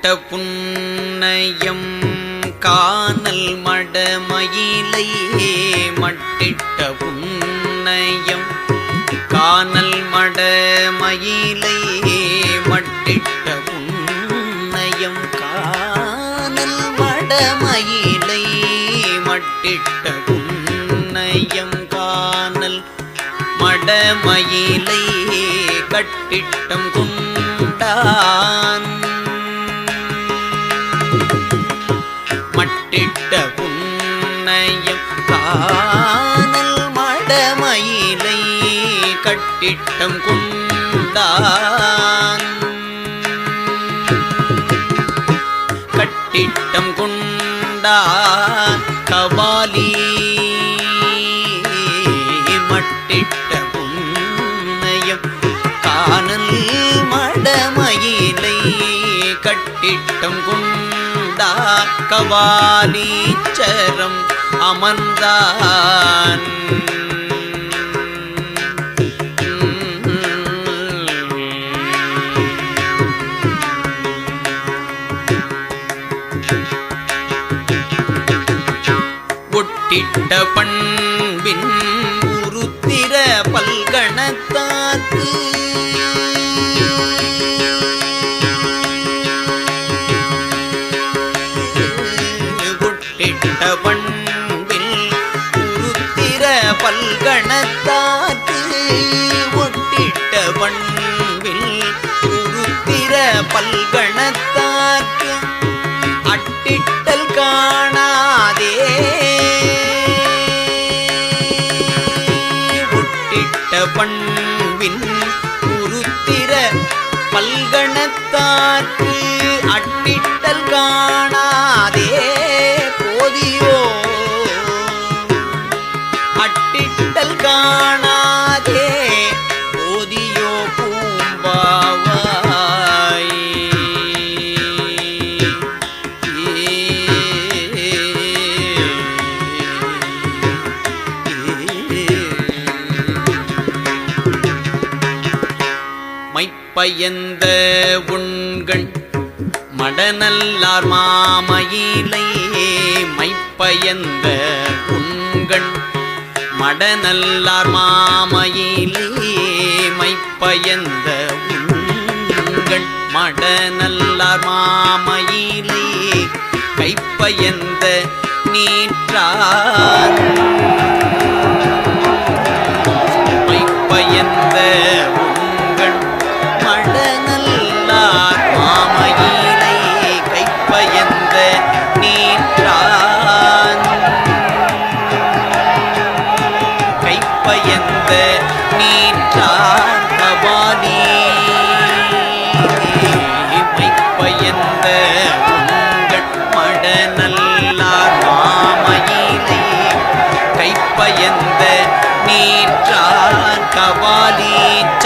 மட்டிட்ட புன்னயம் காணல் மடமயிலை மட்டிட்ட புன்னயம் காணல் மடமயிலை மட்டிட்ட புன்னயம் காணல் மடமயிலை மட்டிட்ட புன்னயம் காணல் மடமயிலை கட்டிட்டம் குண்டான் கட்டிட்டம் கொண்டான். கட்டிட்டம் கொண்டான் கபாலி. மட்டிட்ட புன்னயம் காணல் மடமயிலை. கட்டிட்டம் கொண்டா கபாலீச்சரம் அமர்ந்தான். திட்ட பண்பின் உருத்திர பல்கணத்தாக்கு. ஒட்டிட்ட பண்பில் உருத்திர பல்கணத்தாக்கு. ஒட்டிட்ட பண்பில் பயந்த உண்கள் மடநல்லார் மாமயிலே மைப்பயந்த உண்கள் மடநல்லார் மாமயிலே மைப்பயந்த உண்கள் மடநல்லார் மாமயிலே கைப்பயந்த நீற்றார். கைப்பயந்த நீற்றான் கபாலி மைப்பயந்த உங்கள் மடநல்லார் மாமயிலை. கைப்பயந்த நீற்றான்